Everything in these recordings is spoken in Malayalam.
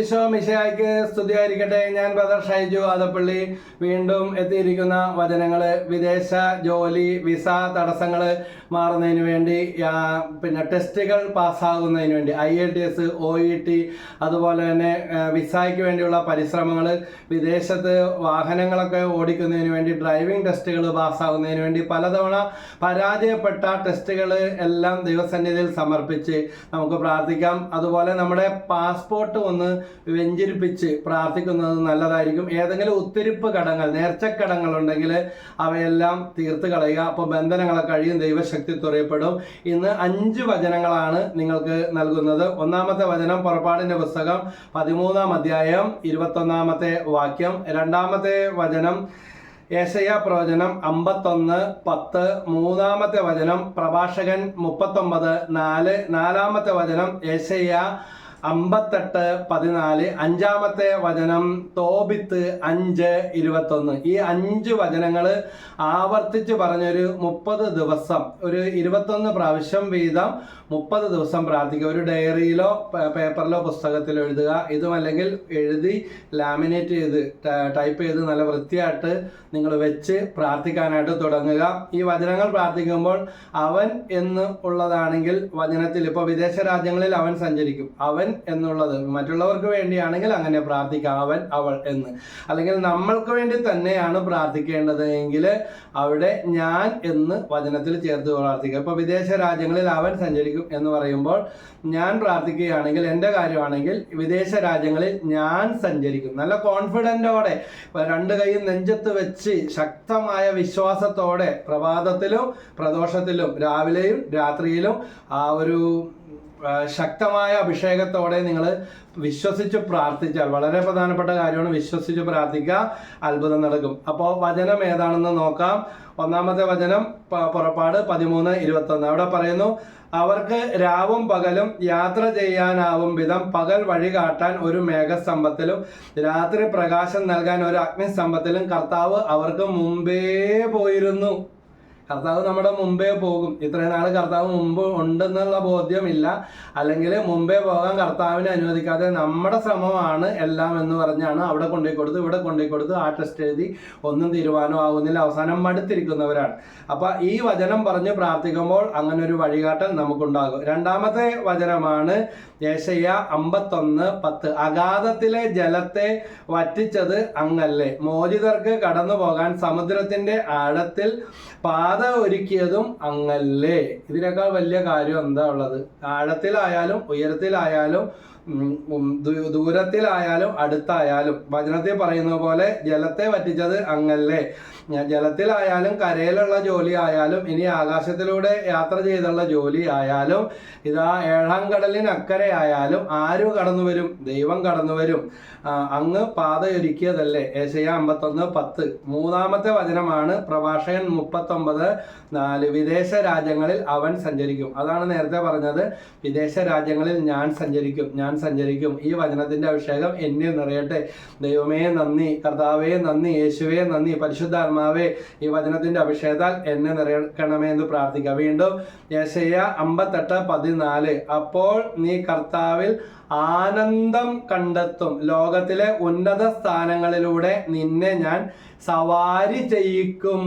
ഈശോ മിശയായിക്ക് സ്തുതിയായിരിക്കട്ടെ. ഞാൻ ബ്രദർ ഷൈജു അതപ്പള്ളി വീണ്ടും എത്തിയിരിക്കുന്ന വചനങ്ങൾ വിദേശ ജോലി വിസ തടസ്സങ്ങൾ മാറുന്നതിന് വേണ്ടി പിന്നെ ടെസ്റ്റുകൾ പാസ്സാകുന്നതിന് വേണ്ടി I L T S O E T അതുപോലെ തന്നെ വിസയ്ക്ക് വേണ്ടിയുള്ള പരിശ്രമങ്ങൾ വിദേശത്ത് വാഹനങ്ങളൊക്കെ ഓടിക്കുന്നതിന് വേണ്ടി ഡ്രൈവിംഗ് ടെസ്റ്റുകൾ പാസ്സാകുന്നതിന് വേണ്ടി പലതവണ പരാജയപ്പെട്ട ടെസ്റ്റുകൾ എല്ലാം ദൈവസന്നിധിയിൽ സമർപ്പിച്ച് നമുക്ക് പ്രാർത്ഥിക്കാം. അതുപോലെ നമ്മുടെ പാസ്പോർട്ട് ഒന്ന് വെഞ്ചരിപ്പിച്ച് പ്രാർത്ഥിക്കുന്നത് നല്ലതായിരിക്കും. ഏതെങ്കിലും ഉത്തിരിപ്പ് കടങ്ങൾ നേർച്ചക്കടങ്ങൾ ഉണ്ടെങ്കിൽ അവയെല്ലാം തീർത്ത് കളയുക. അപ്പോൾ ബന്ധനങ്ങളെ കഴിയും ദൈവശക്തി തുറയപ്പെടും. ഇന്ന് അഞ്ച് വചനങ്ങളാണ് നിങ്ങൾക്ക് നൽകുന്നത്. ഒന്നാമത്തെ വചനം പുറപ്പാടിന്റെ പുസ്തകം പതിമൂന്നാം അധ്യായം ഇരുപത്തൊന്നാമത്തെ വാക്യം. രണ്ടാമത്തെ വചനം ഏശയ പ്രവചനം അമ്പത്തൊന്ന് പത്ത്. മൂന്നാമത്തെ വചനം പ്രഭാഷകൻ മുപ്പത്തൊമ്പത് നാല്. നാലാമത്തെ വചനം ഏശയ്യ അമ്പത്തെട്ട് പതിനാല് അഞ്ചാമത്തെ വചനം തോബിത്ത് അഞ്ച് ഇരുപത്തൊന്ന്. ഈ അഞ്ച് വചനങ്ങൾ ആവർത്തിച്ച് പറഞ്ഞൊരു മുപ്പത് ദിവസം ഒരു ഇരുപത്തൊന്ന് പ്രാവശ്യം വീതം മുപ്പത് ദിവസം പ്രാർത്ഥിക്കുക. ഒരു ഡയറിയിലോ പേപ്പറിലോ പുസ്തകത്തിലോ എഴുതുക. ഇതും അല്ലെങ്കിൽ എഴുതി ലാമിനേറ്റ് ചെയ്ത് ടൈപ്പ് ചെയ്ത് നല്ല വൃത്തിയായിട്ട് നിങ്ങൾ വെച്ച് പ്രാർത്ഥിക്കാനായിട്ട് തുടങ്ങുക. ഈ വചനങ്ങൾ പ്രാർത്ഥിക്കുമ്പോൾ അവൻ എന്ന് ഉള്ളതാണെങ്കിൽ വചനത്തിൽ ഇപ്പോൾ വിദേശ രാജ്യങ്ങളിൽ അവൻ സഞ്ചരിക്കും. അവൻ എന്നുള്ളത് മറ്റുള്ളവർക്ക് വേണ്ടിയാണെങ്കിൽ അങ്ങനെ പ്രാർത്ഥിക്കാം. അവൻ അവൾ എന്ന്. അല്ലെങ്കിൽ നമ്മൾക്ക് വേണ്ടി തന്നെയാണ് പ്രാർത്ഥിക്കേണ്ടത് എങ്കിൽ അവിടെ ഞാൻ എന്ന് വചനത്തിൽ ചേർത്ത് പ്രാർത്ഥിക്കുക. ഇപ്പോൾ വിദേശ രാജ്യങ്ങളിൽ അവൻ സഞ്ചരിക്കും. എന്ന് പറയുമ്പോൾ ഞാൻ പ്രാർത്ഥിക്കുകയാണെങ്കിൽ എന്റെ കാര്യമാണെങ്കിൽ വിദേശ രാജ്യങ്ങളിൽ ഞാൻ സഞ്ചരിക്കും. നല്ല കോൺഫിഡന്റോടെ രണ്ട് കൈയും നെഞ്ചത്ത് വെച്ച് ശക്തമായ വിശ്വാസത്തോടെ പ്രഭാതത്തിലും പ്രദോഷത്തിലും രാവിലെയും രാത്രിയിലും ആ ഒരു ശക്തമായ അഭിഷേകത്തോടെ നിങ്ങൾ വിശ്വസിച്ച് പ്രാർത്ഥിച്ചാൽ വളരെ പ്രധാനപ്പെട്ട കാര്യമാണ് വിശ്വസിച്ച് പ്രാർത്ഥിക്കുക അത്ഭുതം നടക്കും. അപ്പോൾ വചനം ഏതാണെന്ന് നോക്കാം. ഒന്നാമത്തെ വചനം പുറപ്പാട് പതിമൂന്ന് ഇരുപത്തൊന്ന്. അവിടെ പറയുന്നു അവർക്ക് രാവും പകലും യാത്ര ചെയ്യാനാവും വിധം പകൽ വഴി കാട്ടാൻ ഒരു മേഘസ്തംഭത്തിലും രാത്രി പ്രകാശം നൽകാൻ ഒരു അഗ്നിസ്തംഭത്തിലും കർത്താവ് അവർക്ക് മുമ്പേ പോയിരുന്നു. കർത്താവ് നമ്മുടെ മുമ്പേ പോകും. ഇത്രയും നാൾ കർത്താവ് മുമ്പ് ഉണ്ടെന്നുള്ള ബോധ്യമില്ല. അല്ലെങ്കിൽ മുമ്പേ പോകാൻ കർത്താവിനെ അനുവദിക്കാതെ നമ്മുടെ ശ്രമമാണ് എല്ലാം എന്ന് പറഞ്ഞാണ് അവിടെ കൊണ്ടുപോയി കൊടുത്ത് ഇവിടെ കൊണ്ടുപോയി കൊടുത്ത് ആ ടെസ്റ്റ് എഴുതി ഒന്നും തീരുമാനം ആകുന്നില്ല അവസാനം മടുത്തിരിക്കുന്നവരാണ്. അപ്പൊ ഈ വചനം പറഞ്ഞ് പ്രാർത്ഥിക്കുമ്പോൾ അങ്ങനെ ഒരു വഴികാട്ടൽ നമുക്കുണ്ടാകും. രണ്ടാമത്തെ വചനമാണ് യേശയ്യ അമ്പത്തൊന്ന് പത്ത്. അഗാധത്തിലെ ജലത്തെ വറ്റിച്ചത് അങ്ങല്ലേ. മോചിതർക്ക് കടന്നു പോകാൻ സമുദ്രത്തിന്റെ ആഴത്തിൽ പാത ഒരുക്കിയതും അങ്ങല്ലേ? ഇതിനേക്കാൾ വലിയ കാര്യം എന്താ ഉള്ളത്? ആഴത്തിലായാലും ഉയരത്തിലായാലും ദൂരത്തിലായാലും അടുത്തായാലും. വചനത്തിൽ പറയുന്ന പോലെ ജലത്തെ വറ്റിച്ചത് അങ്ങല്ലേ? ജലത്തിലായാലും കരയിലുള്ള ജോലി ആയാലും ഇനി ആകാശത്തിലൂടെ യാത്ര ചെയ്തുള്ള ജോലി ആയാലും ഇതാ ഏഴാം കടലിനക്കരെ ആയാലും ആരും കടന്നു വരും? ദൈവം കടന്നു വരും. അങ്ങ് പാതയൊരുക്കിയതല്ലേ? ഏശയ അമ്പത്തൊന്ന് പത്ത്. മൂന്നാമത്തെ വചനമാണ് പ്രഭാഷകൻ മുപ്പത്തൊമ്പത്. നാല് വിദേശ രാജ്യങ്ങളിൽ അവൻ സഞ്ചരിക്കും. അതാണ് നേരത്തെ പറഞ്ഞത്. വിദേശ രാജ്യങ്ങളിൽ ഞാൻ സഞ്ചരിക്കും ഞാൻ സഞ്ചരിക്കും. ഈ വചനത്തിന്റെ അഭിഷേകം എന്നെ നിറയട്ടെ. ദൈവമേ നന്ദി കർത്താവേ നന്ദി യേശുവേ നന്ദി പരിശുദ്ധാത്മാവേ ഈ വചനത്തിന്റെ അഭിഷേകത്താൽ എന്നെ നിറയണമേ എന്ന് പ്രാർത്ഥിക്കുക വീണ്ടും യശയ അമ്പത്തെട്ട് പതിനാല്. അപ്പോൾ നീ കർത്താവിൽ ആനന്ദം കണ്ടെത്തും. ലോകത്തിലെ ഉന്നത സ്ഥാനങ്ങളിലൂടെ നിന്നെ ഞാൻ സവാരി ചെയ്യിക്കും.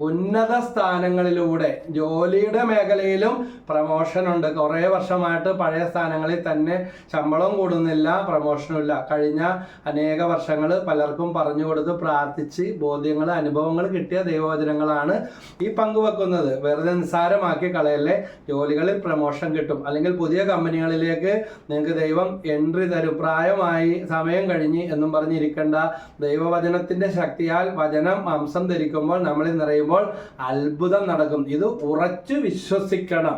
ഉന്നത സ്ഥാനങ്ങളിലൂടെ ജോലിയുടെ മേഖലയിലും പ്രമോഷൻ ഉണ്ട്. കുറേ വർഷമായിട്ട് പഴയ സ്ഥാനങ്ങളിൽ തന്നെ ശമ്പളം കൂടുന്നില്ല പ്രമോഷനും ഇല്ല. കഴിഞ്ഞ അനേക വർഷങ്ങൾ പലർക്കും പറഞ്ഞു കൊടുത്ത് പ്രാർത്ഥിച്ച് ബോധ്യങ്ങൾ അനുഭവങ്ങൾ കിട്ടിയ ദൈവവചനങ്ങളാണ് ഈ പങ്കുവെക്കുന്നത്. വെറുതെ നിസ്സാരമാക്കി കളയല്ലേ? ജോലികളിൽ പ്രമോഷൻ കിട്ടും. അല്ലെങ്കിൽ പുതിയ കമ്പനികളിലേക്ക് നിങ്ങൾക്ക് ദൈവം എൻട്രി തരും. പ്രായമായി സമയം കഴിഞ്ഞ് എന്നും പറഞ്ഞിരിക്കേണ്ട ദൈവവചനത്തിന്റെ ശക്തിയാൽ വചനം മാംസം ധരിക്കുമ്പോൾ നമ്മളിൽ നിറയുമ്പോൾ അത്ഭുതം നടക്കും. ഇത് ഉറച്ചു വിശ്വസിക്കണം.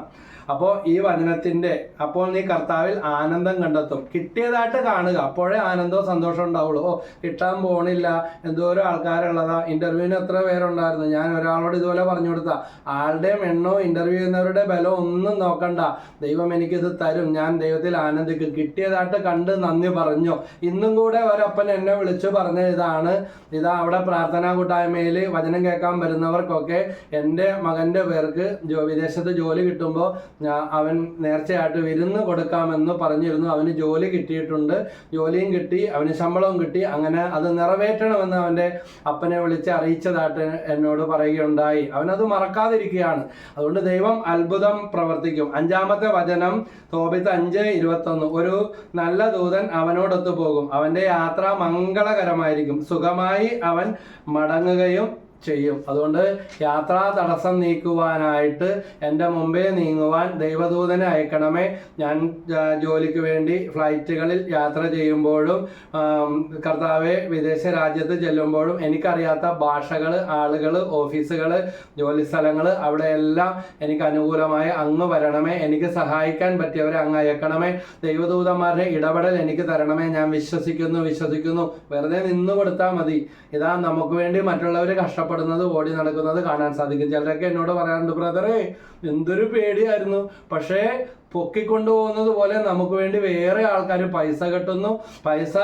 അപ്പോൾ ഈ വചനത്തിന്റെ അപ്പോൾ നീ കർത്താവിൽ ആനന്ദം കണ്ടെത്തും. കിട്ടിയതായിട്ട് കാണുക. അപ്പോഴേ ആനന്ദവും സന്തോഷവും ഉണ്ടാവുള്ളൂ. ഓ കിട്ടാൻ പോണില്ല. എന്തോരം ആൾക്കാരുള്ളതാ. ഇന്റർവ്യൂവിന് എത്ര പേരുണ്ടായിരുന്നു? ഞാൻ ഒരാളോട് ഇതുപോലെ പറഞ്ഞു കൊടുത്ത ആളുടെയും എണ്ണോ ഇന്റർവ്യൂ ചെയ്യുന്നവരുടെ ബലം ഒന്നും നോക്കണ്ട. ദൈവം എനിക്കിത് തരും. ഞാൻ ദൈവത്തിൽ ആനന്ദിക്കും. കിട്ടിയതായിട്ട് കണ്ട് നന്ദി പറഞ്ഞു. ഇന്നും കൂടെ ഒരപ്പൻ എന്നെ വിളിച്ചു പറഞ്ഞ ഇതാണ്. ഇതാ അവിടെ പ്രാർത്ഥനാ കൂട്ടായ്മയിൽ വചനം കേൾക്കാൻ വരുന്നവർക്കൊക്കെ എന്റെ മകന്റെ പേർക്ക് വിദേശത്ത് ജോലി കിട്ടുമ്പോൾ അവൻ നേർച്ചയായിട്ട് വിരുന്ന് കൊടുക്കാമെന്ന് പറഞ്ഞിരുന്നു. അവന് ജോലി കിട്ടിയിട്ടുണ്ട്. ജോലിയും കിട്ടി അവന് ശമ്പളവും കിട്ടി. അങ്ങനെ അത് നിറവേറ്റണമെന്ന് അവന്റെ അപ്പനെ വിളിച്ച് അറിയിച്ചതായിട്ട് എന്നോട് പറയുകയുണ്ടായി. അവനത് മറക്കാതിരിക്കുകയാണ്. അതുകൊണ്ട് ദൈവം അത്ഭുതം പ്രവർത്തിക്കും. അഞ്ചാമത്തെ വചനം തോപിത്ത് അഞ്ച് ഇരുപത്തൊന്ന്. ഒരു നല്ല ദൂതൻ അവനോടൊത്തു പോകും. അവന്റെ യാത്ര മംഗളകരമായിരിക്കും. സുഖമായി അവൻ മടങ്ങുകയും ചെയ്യും. അതുകൊണ്ട് യാത്രാ തടസ്സം നീക്കുവാനായിട്ട് എന്റെ മുമ്പേ നീങ്ങുവാൻ ദൈവദൂതനെ അയക്കണമേ. ഞാൻ ജോലിക്ക് വേണ്ടി ഫ്ലൈറ്റുകളിൽ യാത്ര ചെയ്യുമ്പോഴും കർത്താവെ വിദേശ രാജ്യത്ത് ചെല്ലുമ്പോഴും എനിക്കറിയാത്ത ഭാഷകൾ ആളുകൾ ഓഫീസുകൾ ജോലി സ്ഥലങ്ങൾ അവിടെയെല്ലാം എനിക്ക് അനുകൂലമായി അങ്ങ് വരണമേ. എനിക്ക് സഹായിക്കാൻ പറ്റിയവരെ അങ്ങ് അയക്കണമേ. ദൈവദൂതന്മാരുടെ ഇടപെടൽ എനിക്ക് തരണമേ. ഞാൻ വിശ്വസിക്കുന്നു വിശ്വസിക്കുന്നു. വെറുതെ നിന്ന് കൊടുത്താൽ മതി. ഇതാ നമുക്ക് വേണ്ടി മറ്റുള്ളവർ കഷ്ടപ്പെടുന്നത് ഓടി നടക്കുന്നത് കാണാൻ സാധിക്കും. ചിലരൊക്കെ എന്നോട് പറയാറുണ്ട് ബ്രദറേ എന്തൊരു പേടിയായിരുന്നു. പക്ഷേ പൊക്കിക്കൊണ്ടുപോകുന്നത് പോലെ നമുക്ക് വേണ്ടി വേറെ ആൾക്കാർ പൈസ കെട്ടുന്നു. പൈസ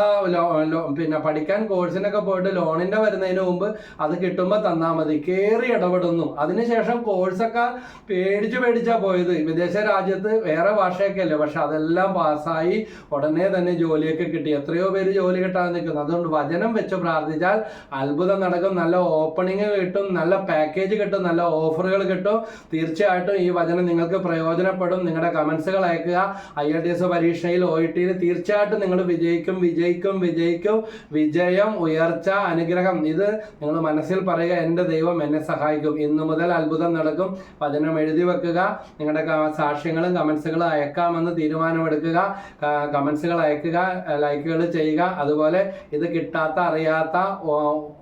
പിന്നെ പഠിക്കാൻ കോഴ്സിനൊക്കെ പോയിട്ട് ലോണിന്റെ വരുന്നതിന് മുമ്പ് അത് കിട്ടുമ്പോൾ തന്നാൽ മതി. കയറി ഇടപെടുന്നു. അതിനുശേഷം കോഴ്സൊക്കെ പേടിച്ചു പേടിച്ചാ പോയത്. വിദേശ രാജ്യത്ത് വേറെ ഭാഷയൊക്കെ അല്ലേ പക്ഷെ അതെല്ലാം പാസ്സായി ഉടനെ തന്നെ ജോലിയൊക്കെ കിട്ടി. എത്രയോ പേര് ജോലി കിട്ടാൻ നിൽക്കുന്നു. അതുകൊണ്ട് വചനം വെച്ച് പ്രാർത്ഥിച്ചാൽ അത്ഭുതം നടക്കും. നല്ല ഓപ്പണിങ് കിട്ടും നല്ല പാക്കേജ് കിട്ടും നല്ല ഓഫറുകൾ കിട്ടും. തീർച്ചയായിട്ടും ഈ വചനം നിങ്ങൾക്ക് പ്രയോജനപ്പെടും. നിങ്ങളുടെ കമന്റ്സുകൾ അയക്കുക. ഐ എൽ ടി എസ് പരീക്ഷയിൽ ഒ ഇ ടിയിൽ തീർച്ചയായിട്ടും നിങ്ങൾ വിജയിക്കും വിജയിക്കും വിജയിക്കും. വിജയം ഉയർച്ച അനുഗ്രഹം. ഇത് നിങ്ങൾ മനസ്സിൽ പറയുക എന്റെ ദൈവം എന്നെ സഹായിക്കും. ഇന്നു മുതൽ അത്ഭുതം നടക്കും. വചനം എഴുതി വെക്കുക. നിങ്ങളുടെ സാക്ഷ്യങ്ങളും കമൻസുകളും അയക്കാമെന്ന് തീരുമാനമെടുക്കുക. കമൻസുകൾ അയക്കുക ലൈക്കുകൾ ചെയ്യുക. അതുപോലെ ഇത് കിട്ടാത്ത അറിയാത്ത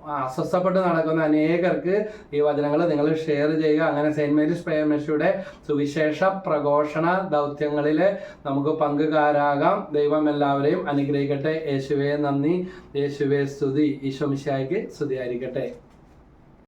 അസ്വസ്ഥപ്പെട്ട് നടക്കുന്ന അനേകർക്ക് ഈ വചനങ്ങൾ നിങ്ങൾ ഷെയർ ചെയ്യുക. അങ്ങനെ സെയിന്റ് മേരീസ് പ്രേമശിയുടെ സുവിശേഷ പ്രഘോഷണ ദൗത്യങ്ങളിൽ നമുക്ക് പങ്കുകാരാകാം. ദൈവം എല്ലാവരെയും അനുഗ്രഹിക്കട്ടെ. യേശുവേ നന്ദി. യേശുവേ സ്തുതി. ഈശോമിശായിക്ക് സ്തുതിയായിരിക്കട്ടെ.